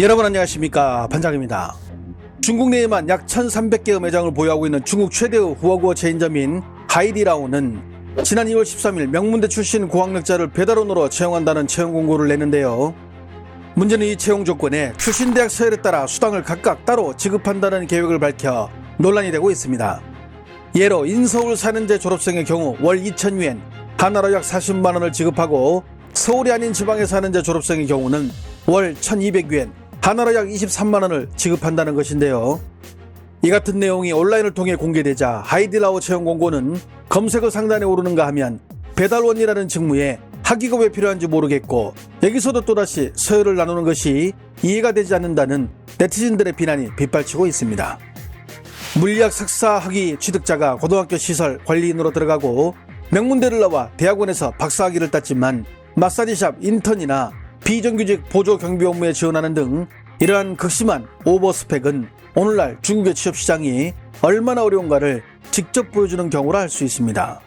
여러분 안녕하십니까 반장입니다. 중국 내에만 약 1300개의 매장을 보유하고 있는 중국 최대의 후어구어 체인점인 하이디라오는 지난 2월 13일 명문대 출신 고학력자를 배달원으로 채용한다는 채용 공고를 냈는데요. 문제는 이 채용 조건에 출신 대학 서열에 따라 수당을 각각 따로 지급한다는 계획을 밝혀 논란이 되고 있습니다. 예로 인서울 4년제 졸업생의 경우 월 2,000유엔, 하나로 약 40만 원을 지급하고 서울이 아닌 지방에 사는제 졸업생의 경우는 월 1,200유엔, 하나로 약 23만 원을 지급한다는 것인데요. 이 같은 내용이 온라인을 통해 공개되자 하이디라오 채용 공고는 검색어 상단에 오르는가 하면 배달원이라는 직무에 학위가 왜 필요한지 모르겠고 여기서도 또다시 서열을 나누는 것이 이해가 되지 않는다는 네티즌들의 비난이 빗발치고 있습니다. 물리학 석사 학위 취득자가 고등학교 시설 관리인으로 들어가고 명문대를 나와 대학원에서 박사 학위를 땄지만 마사지샵 인턴이나 비정규직 보조 경비 업무에 지원하는 등 이러한 극심한 오버스펙은 오늘날 중국의 취업 시장이 얼마나 어려운가를 직접 보여주는 경우라 할 수 있습니다.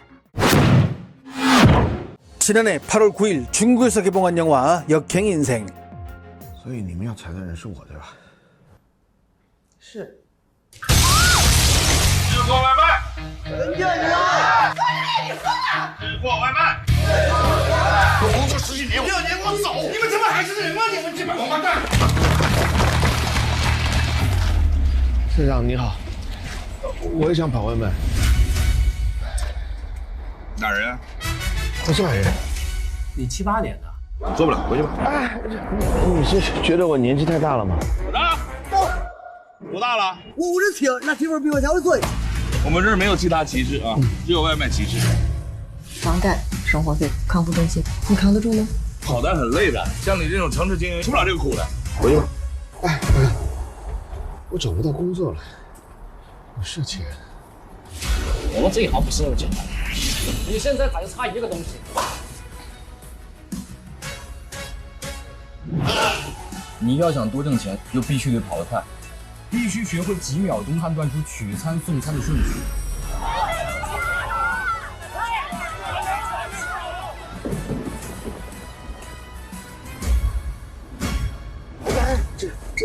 지난해 8월 9일 중국에서 개봉한 영화 역행 인생 所以你们要裁的人是我，对吧？是。吃货外卖。人家人！吃货外卖。我工作十几年，第二年我走，你们他妈还是人吗？你们这帮王八蛋！ 社长你好，我也想跑外卖。哪人？啊我这人，你七八年的，你做不了，回去吧。哎你是觉得我年纪太大了吗？多大？多大了？我五十七，那媳妇比我小一岁。我们这儿没有其他歧视啊，只有外卖歧视。房贷、生活费、康复中心，你扛得住吗？跑单很累的，像你这种城市精英吃不了这个苦的。回去吧。哎，我找不到工作了，我是钱。我们这一行不是那么简单。你现在还差一个东西，你要想多挣钱，就必须得跑得快，必须学会几秒钟判断出取餐送餐的顺序。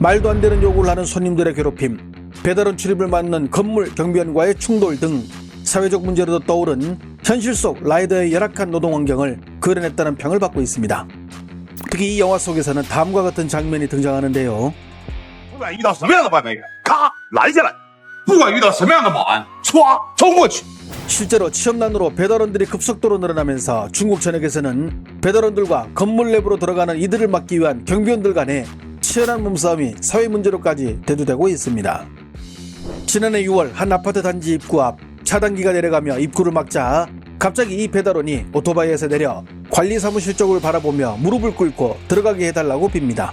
말도 안 되는 요구를 하는 손님들의 괴롭힘, 배달원 출입을 막는 건물 경비원과의 충돌 등 사회적 문제로도 떠오른 현실 속 라이더의 열악한 노동 환경을 그려냈다는 평을 받고 있습니다. 특히 이 영화 속에서는 다음과 같은 장면이 등장하는데요. 不管遇到什么样的外卖员，咔拦下来；不管遇到什么样的保安，歘冲过去。 실제로 취업난으로 배달원들이 급속도로 늘어나면서 중국 전역에서는 배달원들과 건물 내부로 들어가는 이들을 막기 위한 경비원들 간의 치열한 몸싸움이 사회 문제로까지 대두되고 있습니다. 지난해 6월 한 아파트 단지 입구 앞 차단기가 내려가며 입구를 막자 갑자기 이 배달원이 오토바이에서 내려 관리 사무실 쪽을 바라보며 무릎을 꿇고 들어가게 해달라고 빕니다.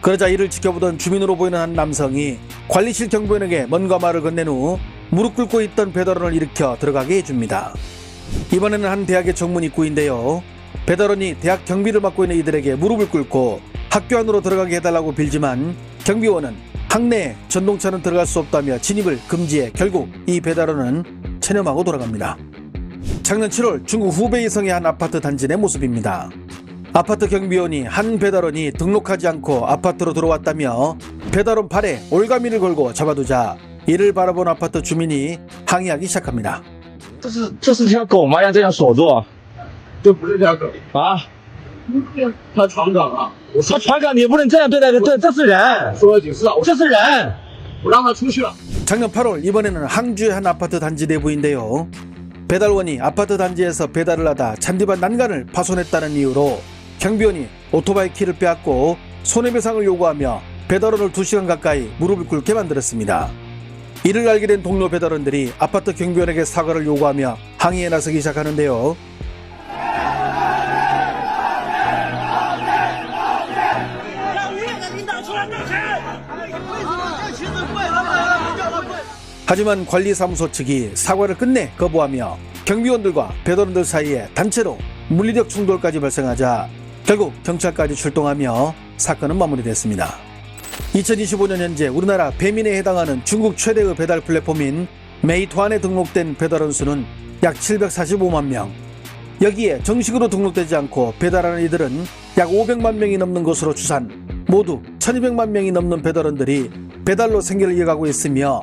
그러자 이를 지켜보던 주민으로 보이는 한 남성이 관리실 경비원에게 뭔가 말을 건넨 후 무릎 꿇고 있던 배달원을 일으켜 들어가게 해줍니다. 이번에는 한 대학의 정문 입구인데요. 배달원이 대학 경비를 맡고 있는 이들에게 무릎을 꿇고 학교 안으로 들어가게 해달라고 빌지만 경비원은 학내에 전동차는 들어갈 수 없다며 진입을 금지해 결국 이 배달원은 체념하고 돌아갑니다. 작년 7월 중국 후베이성의 한 아파트 단지 내 모습입니다. 아파트 경비원이 한 배달원이 등록하지 않고 아파트로 들어왔다며 배달원 발에 올가미를 걸고 잡아두자 이를 바라본 아파트 주민이 항의하기 시작합니다. 这是这是条狗吗？要这样锁住？这不是条狗，啊？ 他闯岗啊！我他船长，你不能这样对待的，这这是人，说了几次了，我这是人。我让他出去了。 작년 8월 이번에는 항주의 한 아파트 단지 내부인데요. 배달원이 아파트 단지에서 배달을 하다 잔디밭 난간을 파손했다는 이유로 경비원이 오토바이 키를 빼앗고 손해배상을 요구하며 배달원을 2시간 가까이 무릎을 꿇게 만들었습니다. 이를 알게 된 동료 배달원들이 아파트 경비원에게 사과를 요구하며 항의에 나서기 시작하는데요. 하지만 관리사무소 측이 사과를 끝내 거부하며 경비원들과 배달원들 사이에 단체로 물리력 충돌까지 발생하자 결국 경찰까지 출동하며 사건은 마무리됐습니다. 2025년 현재 우리나라 배민에 해당하는 중국 최대의 배달 플랫폼인 메이투안에 등록된 배달원 수는 약 745만 명. 여기에 정식으로 등록되지 않고 배달하는 이들은 약 500만 명이 넘는 것으로 추산. 모두 1200만 명이 넘는 배달원들이 배달로 생계를 이어가고 있으며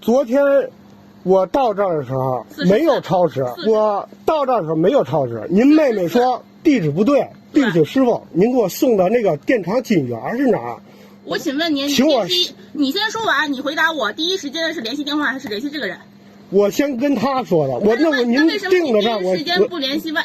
昨天我到这儿的时候没有超时，我到这儿的时候没有超时。您妹妹说地址不对，对不起师傅，您给我送的那个电厂锦园是哪儿？我请问您，请我第一，你先说完，你回答我，第一时间是联系电话还是联系这个人？我先跟他说的，我那我您定的账，我时间不我联系外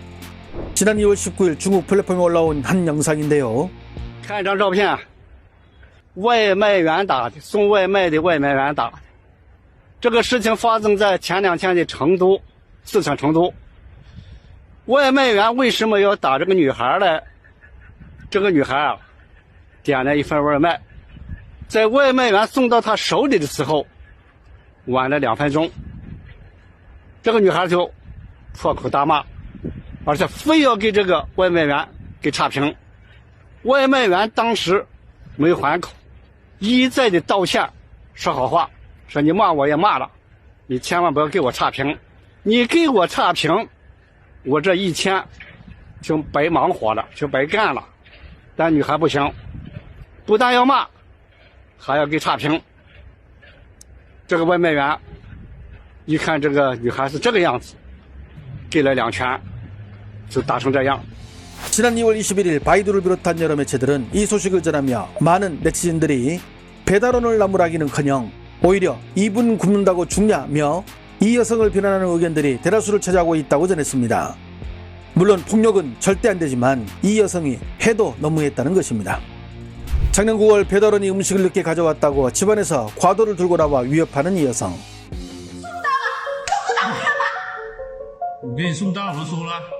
지난 2월 19일 중국 플랫폼에 올라온 한 영상인데요. 看一张照片，外卖员打的，送外卖的外卖员打的。这个事情发生在前两天的成都，四川成都。外卖员为什么要打这个女孩呢？这个女孩啊，点了一份外卖，在外卖员送到她手里的时候，晚了两分钟。这个女孩就破口大骂， 而且非要给这个外卖员给差评。外卖员当时没还口，一再的道歉，说好话，说你骂我也骂了，你千万不要给我差评，你给我差评，我这一天就白忙活了，就白干了。但女孩不行，不但要骂，还要给差评。这个外卖员一看这个女孩是这个样子，给了两拳，就打成这样。 지난 2월 21일 바이두를 비롯한 여러 매체들은 이 소식을 전하며 많은 네티즌들이 배달원을 나무라기는커녕 오히려 이분 굶는다고 죽냐며 이 여성을 비난하는 의견들이 대다수를 차지하고 있다고 전했습니다. 물론 폭력은 절대 안 되지만 이 여성이 해도 너무했다는 것입니다. 작년 9월 배달원이 음식을 늦게 가져왔다고 집안에서 과도를 들고 나와 위협하는 이 여성. 我给你送到，我说了。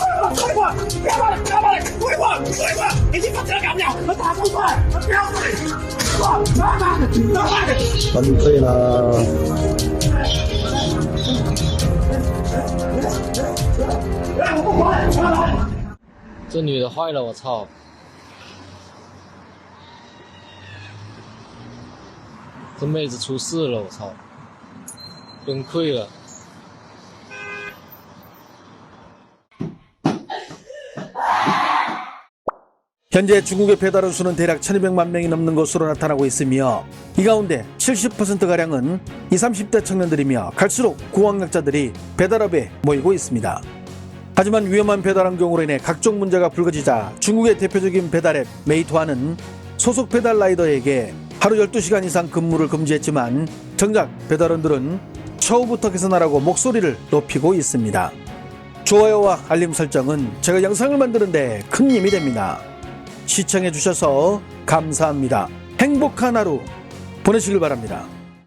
快快快快快退快快，已经把人赶掉，你我打中快，我不要这，崩溃了。这女的坏了，我操。这妹子出事了，我操，崩溃了。 현재 중국의 배달원 수는 대략 1200만 명이 넘는 것으로 나타나고 있으며 이 가운데 70%가량은 20, 30대 청년들이며 갈수록 고학력자들이 배달업에 모이고 있습니다. 하지만 위험한 배달한 경우로 인해 각종 문제가 불거지자 중국의 대표적인 배달앱 메이토하는 소속 배달 라이더에게 하루 12시간 이상 근무를 금지했지만 정작 배달원들은 처우부터 개선하라고 목소리를 높이고 있습니다. 좋아요와 알림 설정은 제가 영상을 만드는데 큰 힘이 됩니다. 시청해 주셔서 감사합니다. 행복한 하루 보내시길 바랍니다.